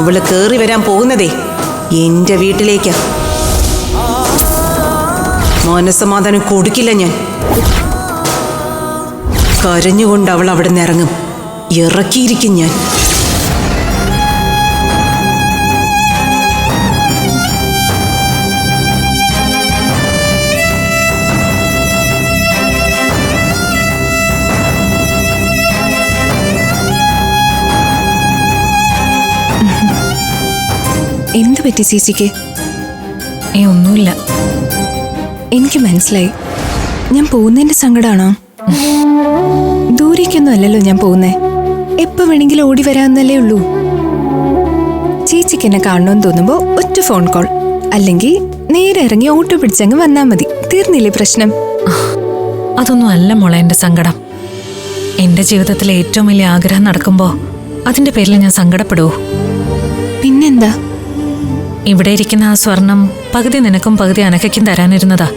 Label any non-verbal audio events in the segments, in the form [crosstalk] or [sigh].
അവൾ കേറി വരാൻ പോകുന്നതേ എന്റെ വീട്ടിലേക്കാ. മനസമാധാനം കൊടുക്കില്ല ഞാൻ. കരഞ്ഞുകൊണ്ട് അവൾ അവിടെ നിന്ന് ഇറങ്ങും. ഇറക്കിയിരിക്കും ഞാൻ. എന്തു പറ്റി ചേച്ചിക്ക് ഏ ഒന്നുമില്ല. എനിക്ക് മനസ്സിലായി. ഞാൻ പോകുന്നതിന്റെ സങ്കടമാണോ ദൂരേക്കൊന്നും അല്ലല്ലോ ഞാൻ പോകുന്നേ. എപ്പോ വേണമെങ്കിലും ഓടി വരാമെന്നല്ലേ ഉള്ളൂ. ചേച്ചിക്ക് എന്നെ കാണണമെന്ന് തോന്നുമ്പോ ഒറ്റ ഫോൺ കോൾ അല്ലെങ്കിൽ നേരെ ഇറങ്ങി ഓട്ടോ പിടിച്ചങ്ങ് വന്നാ മതി. തീർന്നില്ലേ പ്രശ്നം? അതൊന്നും അല്ല മോളെ എന്റെ സങ്കടം. എന്റെ ജീവിതത്തിലെ ഏറ്റവും വലിയ ആഗ്രഹം നടക്കുമ്പോ അതിന്റെ പേരിൽ ഞാൻ സങ്കടപ്പെടുവോ? പിന്നെന്താ? ഇവിടെ ഇരിക്കുന്ന ആ സ്വർണം പകുതി നിനക്കും പകുതി അനക്കയ്ക്കും തരാനിരുന്നതാ.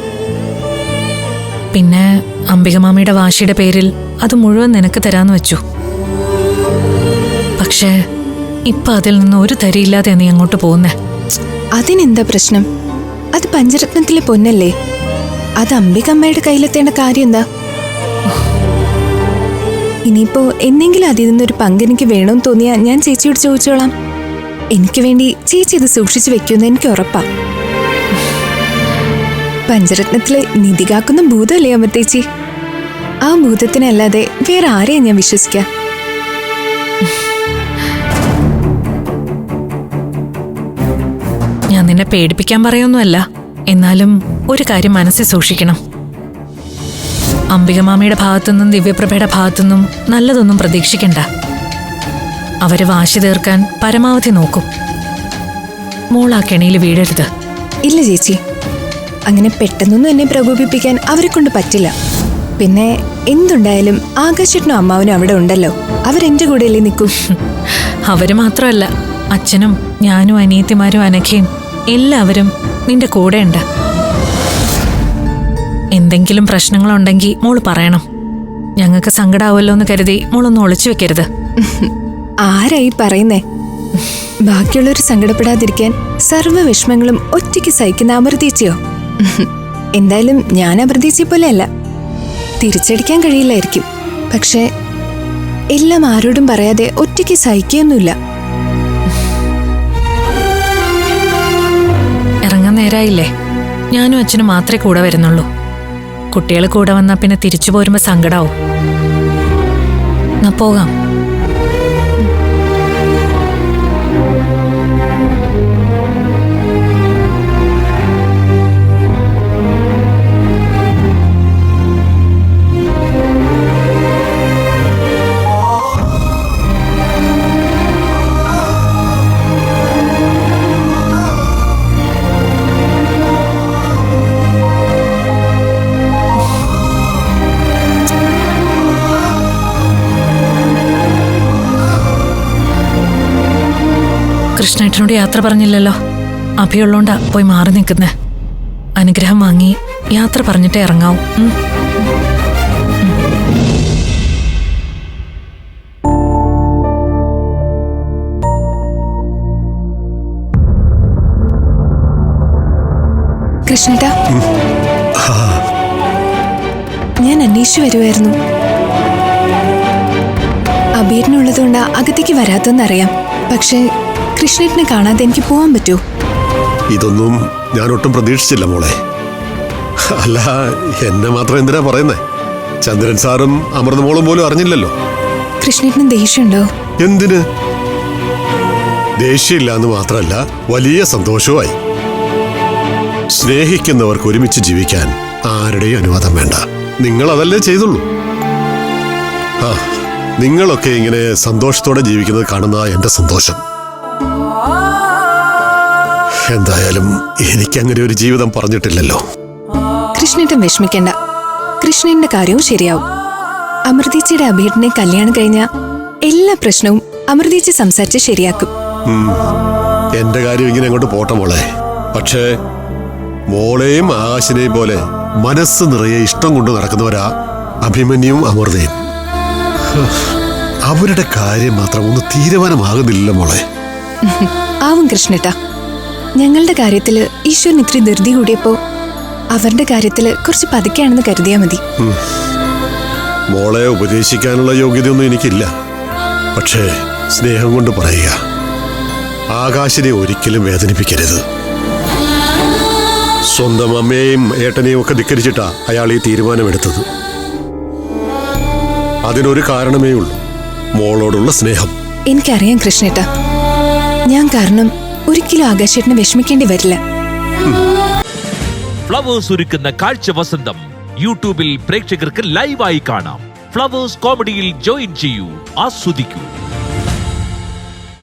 പിന്നെ അംബികമാമിയുടെ വാശിയുടെ പേരിൽ അത് മുഴുവൻ നിനക്ക് തരാന്ന് വെച്ചു. പക്ഷേ ഇപ്പൊ അതിൽ നിന്ന് ഒരു തരിയില്ലാതെ നീ അങ്ങോട്ട് പോകുന്നേ. അതിനെന്താ പ്രശ്നം? അത് പഞ്ചരത്നത്തിലെ പൊന്നല്ലേ? അത് അംബികമ്മയുടെ കയ്യിലെത്തേണ്ട കാര്യം എന്താ ഇനിയിപ്പോ എന്തെങ്കിലും അതിൽ നിന്നൊരു പങ്കെനിക്ക് വേണമെന്ന് തോന്നിയാ ഞാൻ ചേച്ചിയോട് ചോദിച്ചോളാം. എനിക്ക് വേണ്ടി ചേച്ചി ഇത് സൂക്ഷിച്ചു വെക്കുമെന്ന് എനിക്ക് ഉറപ്പാ. പഞ്ചരത്നത്തിലെ നിധി കാക്കുന്ന ഭൂതമല്ലേ അമ്മത്തേച്ചി ആ ഭൂതത്തിനല്ലാതെ വേറെ ആരെയും ഞാൻ വിശ്വസിക്കാം? ഞാൻ നിന്നെ പേടിപ്പിക്കാൻ പറയൊന്നുമല്ല. എന്നാലും ഒരു കാര്യം മനസ്സിൽ സൂക്ഷിക്കണം. അംബികമാമയുടെ ഭാഗത്തുനിന്നും ദിവ്യപ്രഭയുടെ ഭാഗത്തുനിന്നും നല്ലതൊന്നും പ്രതീക്ഷിക്കണ്ട. അവർ വാശി തീർക്കാൻ പരമാവധി നോക്കും. മോൾ ആ കെണിയിൽ വീഴരുത്. ഇല്ല ചേച്ചി. അങ്ങനെ പെട്ടെന്നൊന്നും എന്നെ പ്രകോപിപ്പിക്കാൻ അവരെ കൊണ്ട് പറ്റില്ല. പിന്നെ എന്തുണ്ടായാലും ആകാശേട്ടനും അമ്മാവനും അവിടെ ഉണ്ടല്ലോ. അവരെന്റെ കൂടെയല്ലേ നിൽക്കും. [laughs] അവർ മാത്രമല്ല അച്ഛനും ഞാനും അനിയത്തിമാരും അനഖയും എല്ലാവരും നിന്റെ കൂടെയുണ്ട്. എന്തെങ്കിലും പ്രശ്നങ്ങളുണ്ടെങ്കിൽ മോൾ പറയണം. ഞങ്ങൾക്ക് സങ്കടാവുമല്ലോ എന്ന് കരുതി മോളൊന്നും ഒളിച്ചു വെക്കരുത്. [laughs] ആരായി പറയുന്നേ? ബാക്കിയുള്ളവർ സങ്കടപ്പെടാതിരിക്കാൻ സർവ വിഷമങ്ങളും ഒറ്റയ്ക്ക് സഹിക്കുന്ന അമൃതീച്ചയോ എന്തായാലും ഞാൻ അമൃതീച്ചയെ പോലെയല്ല. തിരിച്ചടിക്കാൻ കഴിയില്ലായിരിക്കും. പക്ഷേ എല്ലാം ആരോടും പറയാതെ ഒറ്റയ്ക്ക് സഹിക്കുകയൊന്നുമില്ല. ഇറങ്ങാൻ നേരായില്ലേ? ഞാനും അച്ഛനും മാത്രമേ കൂടെ വരുന്നുള്ളൂ. കുട്ടികൾ കൂടെ വന്നാൽ പിന്നെ തിരിച്ചു പോരുമ്പോൾ സങ്കടാവും. പോകാം. കൃഷ്ണേട്ടനോട് യാത്ര പറഞ്ഞില്ലല്ലോ. അഭിയുള്ളോണ്ടാ പോയി മാറി നിൽക്കുന്നെ. അനുഗ്രഹം വാങ്ങി യാത്ര പറഞ്ഞിട്ടേ ഇറങ്ങാവും. കൃഷ്ണേട്ടാ. ഞാൻ അന്വേഷിച്ചു വരുമായിരുന്നു അബീറിനുള്ളതുകൊണ്ട് അകത്തേക്ക് വരാത്തെന്നറിയാം പക്ഷേ കൃഷ്ണേട്ടനെ കാണാതെ എനിക്ക് പോകാൻ പറ്റൂ? ഇതൊന്നും ഞാൻ ഒട്ടും പ്രതീക്ഷിച്ചില്ല മോളെ. അല്ല എന്നെ മാത്രം എന്തിനാ പറയുന്നേ? ചന്ദ്രൻ സാറും അമൃതമോളും പോലും അറിഞ്ഞില്ലല്ലോ. കൃഷ്ണേട്ടന് ദേഷ്യമുണ്ടോ? എന്തിന്? ദേഷ്യമില്ല എന്ന് മാത്രമല്ല വലിയ സന്തോഷവുമായി. സ്നേഹിക്കുന്നവർക്ക് ഒരുമിച്ച് ജീവിക്കാൻ ആരുടെയും അനുവാദം വേണ്ട. നിങ്ങൾ അതല്ലേ ചെയ്തുള്ളൂ. ആ നിങ്ങളൊക്കെ ഇങ്ങനെ സന്തോഷത്തോടെ ജീവിക്കുന്നത് കാണുന്ന എന്റെ സന്തോഷം. എന്തായാലും എനിക്കങ്ങനെ ഒരു ജീവിതം പറഞ്ഞിട്ടില്ലല്ലോ. കൃഷ്ണേട്ടൻ വിഷമിക്കണ്ട. കൃഷ്ണന്റെ കാര്യവും ശരിയാവും. അമൃതീച്ചയുടെ അബീറിനെ കല്യാണം കഴിഞ്ഞ എല്ലാ പ്രശ്നവും അമൃതീച്ച സംസാരിച്ച് ശരിയാക്കും. എന്റെ കാര്യം ഇങ്ങനെ അങ്ങോട്ട് പോട്ടെ മോളെ. പക്ഷേ മോളെയും ആകാശിനെയും പോലെ മനസ്സ് നിറയെ ഇഷ്ടം കൊണ്ട് നടക്കുന്നവരാ അഭിമന്യും അമൃതയും. അവരുടെ കാര്യം മാത്രം ഒന്ന് തീരുമാനമാകുന്നില്ല മോളെ. ആവും കൃഷ്ണേട്ട. ഞങ്ങളുടെ കാര്യത്തിൽ ഈശ്വരൻ ഇത്തിരി ധൃതി കൂടിയപ്പോ അവരുടെ കാര്യത്തിൽ കുറച്ച് പതുക്കെയാണെന്ന് കരുതിയാ മതി. മോളെ ഉപദേശിക്കാനുള്ള യോഗ്യതയൊന്നും എനിക്കില്ല. പക്ഷേ സ്നേഹം കൊണ്ട് പറയുക ആകാശിനെ ഒരിക്കലും വേദനിപ്പിക്കരുത്. സ്വന്തം അമ്മയെയും ഏട്ടനെയും ഒക്കെ ധിക്കരിച്ചിട്ടാ അയാൾ ഈ തീരുമാനമെടുത്തത്. അതിനൊരു കാരണമേ ഉള്ളൂ മോളോടുള്ള സ്നേഹം. എനിക്കറിയാം കൃഷ്ണേട്ട. ഞാൻ കാരണം ഒരിക്കലും ആകാശേട്ടനെ വിഷമിക്കേണ്ടി വരില്ല. ഫ്ലവേഴ്സ് ഒരുക്കുന്ന കാഴ്ച വസന്തം യൂട്യൂബിൽ പ്രേക്ഷകർക്ക് ലൈവായി കാണാം. ഫ്ലവേഴ്സ് കോമഡിയിൽ ജോയിൻ ചെയ്യൂ ആസ്വദിക്കൂ.